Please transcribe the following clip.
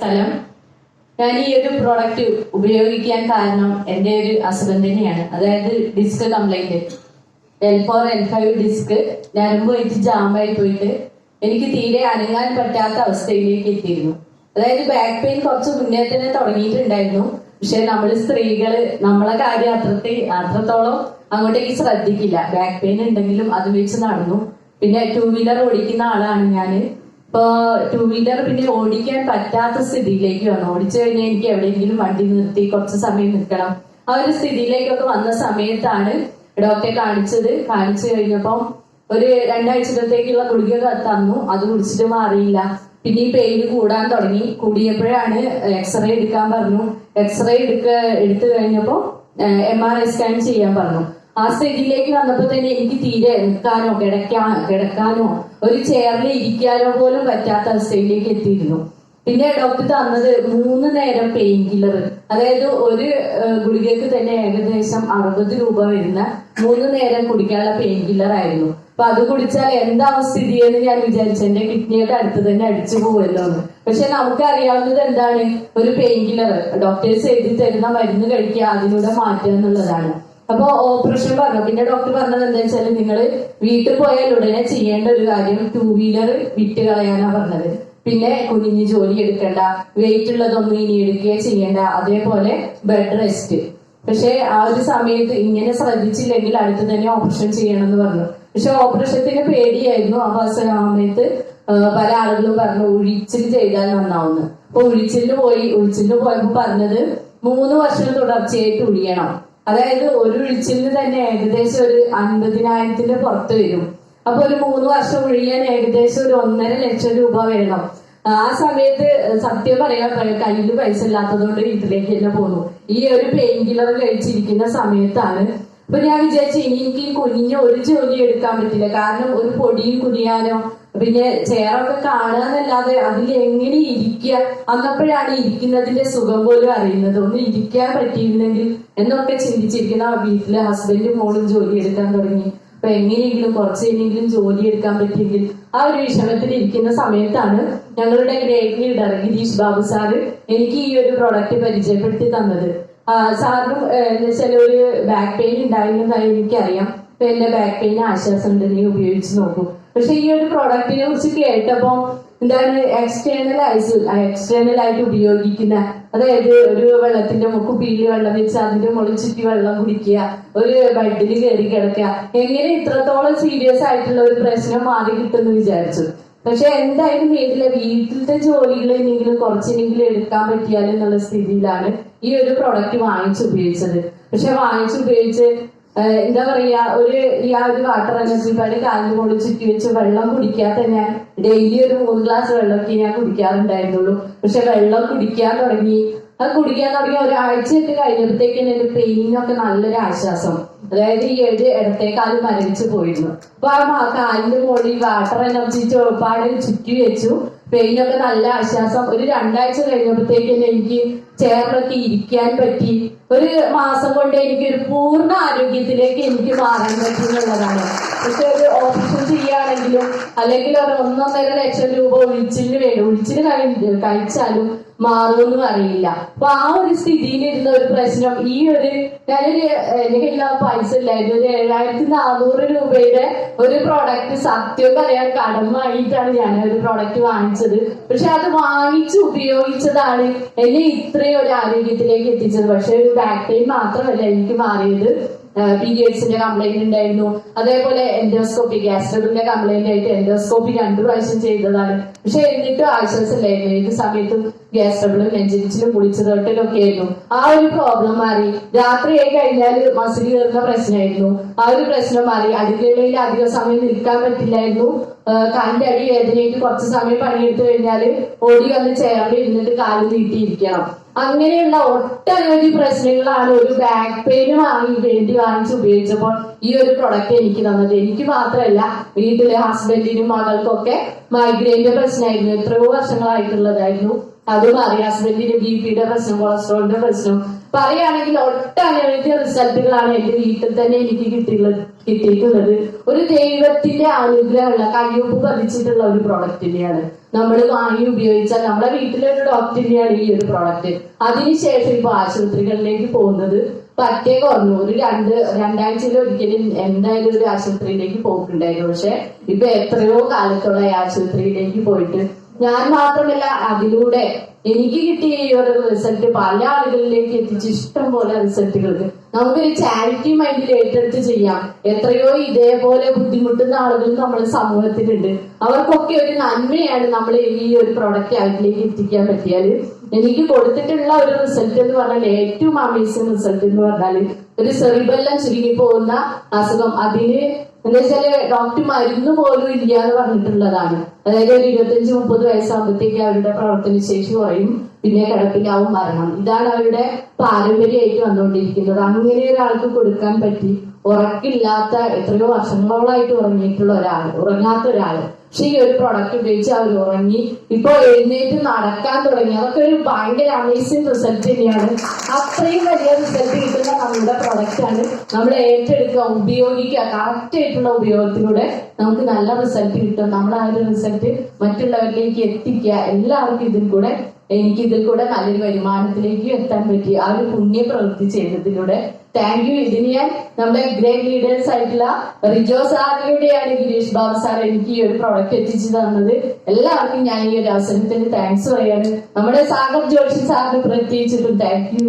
സ്ഥലം. ഞാൻ ഈ ഒരു പ്രോഡക്റ്റ് ഉപയോഗിക്കാൻ കാരണം എന്റെ ഒരു അസുഖം തന്നെയാണ്. അതായത് disc complaint L four L five disc ഞരമ്പ് വെച്ച് ജാമായി പോയിട്ട് എനിക്ക് തീരെ അനങ്ങാൻ പറ്റാത്ത അവസ്ഥയിലേക്ക് എത്തിയിരുന്നു. അതായത് ബാക്ക് പെയിൻ കുറച്ച് മുന്നേ തന്നെ തുടങ്ങിയിട്ടുണ്ടായിരുന്നു. പക്ഷെ നമ്മൾ സ്ത്രീകൾ നമ്മളെ കാര്യം അത്രത്തെ അത്രത്തോളം അങ്ങോട്ടേക്ക് ശ്രദ്ധിക്കില്ല. ബാക്ക് പെയിൻ ഉണ്ടെങ്കിലും അത് വെച്ച് നടന്നു. പിന്നെ ടൂ വീലർ ഓടിക്കുന്ന ആളാണ് ഞാൻ ഇപ്പൊ ടൂ വീലർ പിന്നെ ഓടിക്കാൻ പറ്റാത്ത സ്ഥിതിയിലേക്ക് വന്നു. ഓടിച്ചു കഴിഞ്ഞാൽ എനിക്ക് എവിടെയെങ്കിലും വണ്ടി നിർത്തി കുറച്ച് സമയം നിൽക്കണം. ആ ഒരു സ്ഥിതിയിലേക്കൊക്കെ വന്ന സമയത്താണ് ഡോക്ടറെ കാണിച്ചത്. കാണിച്ചു കഴിഞ്ഞപ്പം ഒരു രണ്ടാഴ്ചത്തേക്കുള്ള ഗുളിക തന്നു. അത് കുടിച്ചിട്ട് മാറിയില്ല പിന്നെ ഈ പെയിന് കൂടാൻ തുടങ്ങി. കൂടിയപ്പോഴാണ് എക്സ്റേ എടുക്കാൻ പറഞ്ഞു. എക്സ്റേ എടുക്ക എടുത്തു കഴിഞ്ഞപ്പോ എം ആർ ഐ സ്കാൻ ചെയ്യാൻ പറഞ്ഞു. ആ സ്ഥിതിയിലേക്ക് വന്നപ്പോ തന്നെ എനിക്ക് തീരെ നിൽക്കാനോ കിടക്കാ കിടക്കാനോ ഒരു ചെയറിൽ ഇരിക്കാനോ പോലും പറ്റാത്ത അവസ്ഥയിലേക്ക് എത്തിയിരുന്നു. പിന്നെ ഡോക്ടർ തന്നത് മൂന്ന് നേരം പെയിൻ കില്ലർ അതായത് ഒരു ഗുളികയ്ക്ക് തന്നെ ഏകദേശം അറുപത് രൂപ വരുന്ന മൂന്ന് നേരം കുടിക്കാനുള്ള പെയിൻ കില്ലർ ആയിരുന്നു. അപ്പൊ അത് കുടിച്ചാൽ എന്താവും സ്ഥിതി എന്ന് ഞാൻ വിചാരിച്ചു. എന്റെ കിഡ്നിയുടെ അടുത്ത് തന്നെ അടിച്ചു പോകുമല്ലോ എന്ന്. പക്ഷെ നമുക്ക് അറിയാവുന്നത് എന്താണ്? ഒരു പെയിൻ കില്ലർ ഡോക്ടേഴ്സ് എഴുതി തരുന്ന മരുന്ന് കഴിക്കുക അതിലൂടെ മാറ്റുക എന്നുള്ളതാണ്. അപ്പൊ ഓപ്പറേഷൻ പറഞ്ഞു? പിന്നെ ഡോക്ടർ പറഞ്ഞത് എന്താ വെച്ചാൽ നിങ്ങൾ വീട്ടിൽ പോയാൽ ഉടനെ ചെയ്യേണ്ട ഒരു കാര്യം ടൂ വീലർ വിറ്റ് കളയാനാ പറഞ്ഞത്. പിന്നെ കുനിഞ്ഞ് ജോലി എടുക്കണ്ട വെയിറ്റ് ഉള്ളതൊന്നും ഇനി എടുക്കുകയോ ചെയ്യണ്ട അതേപോലെ ബെഡ് റെസ്റ്റ് പക്ഷെ ആ ഒരു സമയത്ത് ഇങ്ങനെ ശ്രദ്ധിച്ചില്ലെങ്കിൽ അടുത്ത് തന്നെ ഓപ്പറേഷൻ ചെയ്യണമെന്ന് പറഞ്ഞു. പക്ഷെ ഓപ്പറേഷത്തിന് പേടിയായിരുന്നു. ആ സമയത്ത് പല ആളുകളും പറഞ്ഞു ഒഴിച്ചിൽ ചെയ്താൽ നന്നാവുന്നു. അപ്പൊ ഒഴിച്ചിലിന് പോയി ഒഴിച്ചിലിന് പോയപ്പോ പറഞ്ഞത് മൂന്ന് വർഷം തുടർച്ചയായിട്ട് ഒഴിയണം അതായത് ഒരു ഒഴിച്ചിലിന് തന്നെ ഏകദേശം ഒരു അൻപതിനായിരത്തിന്റെ പുറത്ത് വരും. അപ്പൊ ഒരു മൂന്ന് വർഷം മുഴുവൻ ഏകദേശം ഒരു ഒന്നര ലക്ഷം രൂപ വേണം. ആ സമയത്ത് സത്യം പറയാൻ കയ്യിൽ പൈസ ഇല്ലാത്തതുകൊണ്ട് വീട്ടിലേക്ക് തന്നെ പോന്നു. ഈ ഒരു പെയിൻ കില്ലർ കഴിച്ചിരിക്കുന്ന സമയത്താണ്. അപ്പൊ ഞാൻ വിചാരിച്ചു എനിക്ക് കുനിഞ്ഞ ഒരു ജോലി എടുക്കാൻ പറ്റില്ല. കാരണം ഒരു പൊടിയും കുനിയാനോ പിന്നെ ചെയറൊക്കെ കാണാന്നല്ലാതെ അതിൽ എങ്ങനെ ഇരിക്കുക അന്നപ്പോഴാണ് ഇരിക്കുന്നതിന്റെ സുഖം പോലും അറിയുന്നത്. ഒന്ന് ഇരിക്കാൻ പറ്റിയിരുന്നെങ്കിൽ എന്നൊക്കെ ചിന്തിച്ചിരിക്കുന്ന വീട്ടിലെ ഹസ്ബൻഡും മോളും ജോലി എടുക്കാൻ തുടങ്ങി. അപ്പൊ എങ്ങനെയെങ്കിലും കുറച്ചെങ്കിലും ജോലി എടുക്കാൻ പറ്റിയെങ്കിൽ ആ ഒരു വിഷമത്തിൽ ഇരിക്കുന്ന സമയത്താണ് ഞങ്ങളുടെ great leader Girish Babu sir എനിക്ക് ഈ ഒരു പ്രോഡക്റ്റ് പരിചയപ്പെടുത്തി തന്നത്. സാറിനും വെച്ചാൽ ഒരു ബാക്ക് പെയിൻ ഉണ്ടായിരുന്നതായി എനിക്കറിയാം. എന്റെ ബാക്ക് പെയിൻ ആശ്വാസം ഉണ്ട് നീ ഉപയോഗിച്ച് നോക്കും. പക്ഷെ ഈ ഒരു പ്രോഡക്റ്റിനെ കുറിച്ച് കേട്ടപ്പോ എന്താണ് എക്സ്റ്റേണൽ ഐസ് എക്സ്റ്റേണൽ ആയിട്ട് ഉപയോഗിക്കുന്ന അതായത് ഒരു വെള്ളത്തിന്റെ കുപ്പിയിൽ വെള്ളം വെച്ച് അതിന്റെ മുകളിൽ ചുറ്റി വെള്ളം കുടിക്കുക ഒരു ബെഡിൽ കയറി കിടക്കുക എങ്ങനെ ഇത്രത്തോളം സീരിയസ് ആയിട്ടുള്ള ഒരു പ്രശ്നം മാറി കിട്ടുമെന്ന് വിചാരിച്ചു. പക്ഷെ എന്തായാലും വീട്ടിലെ വീട്ടിലത്തെ ജോലികൾ എന്തെങ്കിലും കുറച്ചെങ്കിലും എടുക്കാൻ പറ്റിയാൽ എന്നുള്ള സ്ഥിതിയിലാണ് ഈ ഒരു പ്രോഡക്റ്റ് വാങ്ങിച്ചു ഉപയോഗിച്ചത്. പക്ഷെ വാങ്ങിച്ചു ഉപയോഗിച്ച് എന്താ പറയാ ഒരു ഈ ആ ഒരു വാട്ടർ എനർജി പാടി കാലിന് കൊണ്ട് ചുറ്റി വെച്ച് വെള്ളം കുടിക്കാൻ തന്നെ ഡെയിലി ഒരു മൂന്ന് ഗ്ലാസ് വെള്ളമൊക്കെ ഞാൻ കുടിക്കാറുണ്ടായിരുന്നുള്ളൂ. പക്ഷെ വെള്ളം കുടിക്കാൻ തുടങ്ങി. അത് കുടിക്കാൻ തുടങ്ങി ഒരാഴ്ചയൊക്കെ കഴിഞ്ഞപ്പോഴത്തേക്കും എന്റെ പെയിനൊക്കെ നല്ലൊരു ആശ്വാസം. അതായത് ഈ ഏഴ് ഇടത്തേക്കാൽ മരവിച്ച് പോയിരുന്നു. അപ്പൊ ആ കാലിന്റെ മുകളിൽ വാട്ടർ എനർജി ചോപ്പാട് ചുറ്റി വെച്ചു. പെയിനൊക്കെ നല്ല ആശ്വാസം. ഒരു രണ്ടാഴ്ച കഴിഞ്ഞപ്പോഴത്തേക്കും എനിക്ക് ചേർന്നൊക്കെ ഇരിക്കാൻ പറ്റി. ഒരു മാസം കൊണ്ട് എനിക്ക് ഒരു പൂർണ ആരോഗ്യത്തിലേക്ക് എനിക്ക് മാറാൻ പറ്റി എന്നുള്ളതാണ്. പക്ഷെ ഒരു ഓപ്പറേഷൻ ചെയ്യുകയാണെങ്കിലും അല്ലെങ്കിൽ ഒരു ഒന്നൊന്നര ലക്ഷം രൂപ ഒഴിച്ചിന് വേണം ഒഴിച്ചിന് കഴി കഴിച്ചാലും മാറുമെന്നും അറിയില്ല അപ്പൊ ആ ഒരു സ്ഥിതിയിൽ ഇരുന്ന ഒരു പ്രശ്നം ഈ ഒരു ഞാനൊരു എന്റെ കയ്യിൽ ആ പൈസ ഇല്ലായിരുന്നു. ഒരു ഏഴായിരത്തി നാനൂറ് രൂപയുടെ ഒരു പ്രോഡക്റ്റ് സത്യം പറയാൻ കടം വാങ്ങിയിട്ടാണ് ഞാൻ ഒരു പ്രോഡക്റ്റ് വാങ്ങിച്ചത്. പക്ഷെ അത് വാങ്ങിച്ച് ഉപയോഗിച്ചതാണ് എന്നെ ഇത്രയും ഒരു ആരോഗ്യത്തിലേക്ക് എത്തിച്ചത്. പക്ഷെ ഒരു ബാക്ക് പെയിൻ മാത്രമല്ല എനിക്ക് മാറിയത്. പീരിയഡ്സിന്റെ കംപ്ലൈന്റ് ഉണ്ടായിരുന്നു. അതേപോലെ എൻഡോസ്കോപ്പി ഗ്യാസ്ട്രബിളിന്റെ കംപ്ലൈന്റ് ആയിട്ട് എൻഡോസ്കോപ്പി രണ്ടു പ്രാവശ്യം ചെയ്തതാണ്. പക്ഷെ എന്നിട്ട് ആഴ്ചസ് ആശ്വാസമില്ലായിരുന്നു ഏത് സമയത്തും ഗ്യാസ്ട്രബിളും നെഞ്ചിരിച്ചിലും കുളിച്ചതൊട്ടിലും ഒക്കെ ആയിരുന്നു. ആ ഒരു പ്രോബ്ലം മാറി. രാത്രിയായി കഴിഞ്ഞാൽ മസിൽ കയറുന്ന പ്രശ്നമായിരുന്നു. ആ ഒരു പ്രശ്നം മാറി. അടുക്കളയിൽ അധിക സമയം നിൽക്കാൻ പറ്റില്ലായിരുന്നു. കാലിന്റെ അടി വേദനയായിട്ട് കുറച്ച് സമയം പണിയെടുത്തു കഴിഞ്ഞാൽ ഓടി വന്ന് ചേർന്ന് ഇരുന്നിട്ട് കാൽ നീട്ടിയിരിക്കണം. അങ്ങനെയുള്ള ഒട്ടനവധി പ്രശ്നങ്ങളാണ് ഒരു ബാക്ക് പെയിന് വാങ്ങി വേണ്ടി വാങ്ങിച്ച് ഉപയോഗിച്ചപ്പോൾ ഈ ഒരു പ്രൊഡക്റ്റ് എനിക്ക് തന്നത്. എനിക്ക് മാത്രമല്ല വീട്ടിലെ ഹസ്ബൻഡിനും മകൾക്കൊക്കെ മൈഗ്രെയിന്റെ പ്രശ്നമായിരുന്നു. എത്രയോ വർഷങ്ങളായിട്ടുള്ളതായിരുന്നു. അതും മാറി ഹസ്ബൻഡിന് ബി പിയുടെ പ്രശ്നം കൊളസ്ട്രോളിന്റെ പ്രശ്നം പറയുകയാണെങ്കിൽ ഒട്ടനവധി റിസൾട്ടുകളാണ് എന്റെ വീട്ടിൽ തന്നെ എനിക്ക് കിട്ടിയിട്ടുള്ളത് കിട്ടിയിട്ടുള്ളത്. ഒരു ദൈവത്തിന്റെ അനുഗ്രഹമുള്ള കഴിവ് പതിച്ചിട്ടുള്ള ഒരു പ്രോഡക്റ്റ് തന്നെയാണ്. നമ്മൾ വാങ്ങി ഉപയോഗിച്ചാൽ നമ്മുടെ വീട്ടിലെ ഒരു ഡോക്ടറിന്റെയാണ് ഈ ഒരു പ്രോഡക്റ്റ് അതിനുശേഷം ഇപ്പൊ ആശുപത്രികളിലേക്ക് പോകുന്നത് പറ്റേ കുറഞ്ഞു. ഒരു രണ്ട് രണ്ടാഴ്ചയിൽ ഒരിക്കലും എന്തായാലും ഒരു ആശുപത്രിയിലേക്ക് പോക്കുണ്ടായിരുന്നു പക്ഷെ ഇപ്പൊ എത്രയോ കാലത്തുള്ള ഈ ആശുപത്രിയിലേക്ക് പോയിട്ട് ഞാൻ മാത്രമല്ല അതിലൂടെ എനിക്ക് കിട്ടിയ ഈ ഒരു റിസൾട്ട് പല ആളുകളിലേക്ക് എത്തിച്ച് ഇഷ്ടം പോലെ റിസൾട്ടുകൾക്ക് നമുക്കൊരു ചാരിറ്റി മൈൻഡിൽ ഏറ്റെടുത്ത് ചെയ്യാം. എത്രയോ ഇതേപോലെ ബുദ്ധിമുട്ടുന്ന ആളുകൾ നമ്മുടെ സമൂഹത്തിലുണ്ട്. അവർക്കൊക്കെ ഒരു നന്മയാണ് നമ്മൾ ഈ ഒരു പ്രൊഡക്റ്റ് അവരിലേക്ക് എത്തിക്കാൻ പറ്റിയാൽ. എനിക്ക് കൊടുത്തിട്ടുള്ള ഒരു റിസൾട്ട് എന്ന് പറഞ്ഞാൽ ഏറ്റവും അമേസിംഗ് റിസൾട്ട് എന്ന് പറഞ്ഞാൽ ഒരു സെറിബെല്ലാം ചുരുങ്ങി പോകുന്ന അസുഖം. അതിന് എന്താ വെച്ചാൽ ഡോക്ടർ മരുന്ന് പോലും ഇല്ല എന്ന് പറഞ്ഞിട്ടുള്ളതാണ്. അതായത് ഒരു ഇരുപത്തഞ്ച് മുപ്പത് വയസ്സാകുമ്പോഴത്തേക്ക് അവരുടെ പ്രവർത്തന ശേഷി കുറയും. പിന്നെ കിടപ്പിലാവും മരണം. ഇതാണ് അവരുടെ പാരമ്പര്യമായിട്ട് വന്നുകൊണ്ടിരിക്കുന്നത്. അങ്ങനെ ഒരാൾക്ക് കൊടുക്കാൻ പറ്റി. ഉറക്കില്ലാത്ത എത്രയോ വർഷങ്ങളോളായിട്ട് ഉറങ്ങിയിട്ടുള്ള ഒരാൾ ഉറങ്ങാത്ത ഒരാൾ പക്ഷെ ഈ ഒരു പ്രൊഡക്റ്റ് ഉപയോഗിച്ച് അവർ ഉറങ്ങി. ഇപ്പൊ എഴുന്നേറ്റ് നടക്കാൻ തുടങ്ങി. അതൊക്കെ ഒരു ഭയങ്കര അമേസിംഗ് റിസൾട്ട് തന്നെയാണ്. അത്രയും വലിയ റിസൾട്ട് കിട്ടുന്ന നമ്മുടെ പ്രൊഡക്റ്റ് ആണ് നമ്മൾ ഏറ്റെടുക്കുക ഉപയോഗിക്കുക. കറക്റ്റ് ആയിട്ടുള്ള ഉപയോഗത്തിലൂടെ നമുക്ക് നല്ല റിസൾട്ട് കിട്ടും. നമ്മൾ ആ ഒരു റിസൾട്ട് മറ്റുള്ളവരിലേക്ക് എത്തിക്കുക. എല്ലാവർക്കും ഇതിൽ കൂടെ എനിക്ക് ഇതിൽ കൂടെ നല്ലൊരു വരുമാനത്തിലേക്ക് എത്താൻ പറ്റി. ആ ഒരു പുണ്യ പ്രവൃത്തി ചെയ്തതിലൂടെ താങ്ക് യു ഇതിന് ഞാൻ നമ്മുടെ ഗ്രേറ്റ് ലീഡേഴ്സ് ആയിട്ടുള്ള റിജോ സാറിലൂടെയാണ് ഗിരീഷ് ബാബു സാർ എനിക്ക് ഈ ഒരു പ്രോഡക്റ്റ് എത്തിച്ചു തന്നത്. എല്ലാവർക്കും ഞാൻ ഈ ഒരു അവസരത്തിന് താങ്ക്സ് പറയാണ്. നമ്മുടെ സാഗർ ജോഷി സാറിന് പ്രത്യേകിച്ചിട്ടും താങ്ക് യു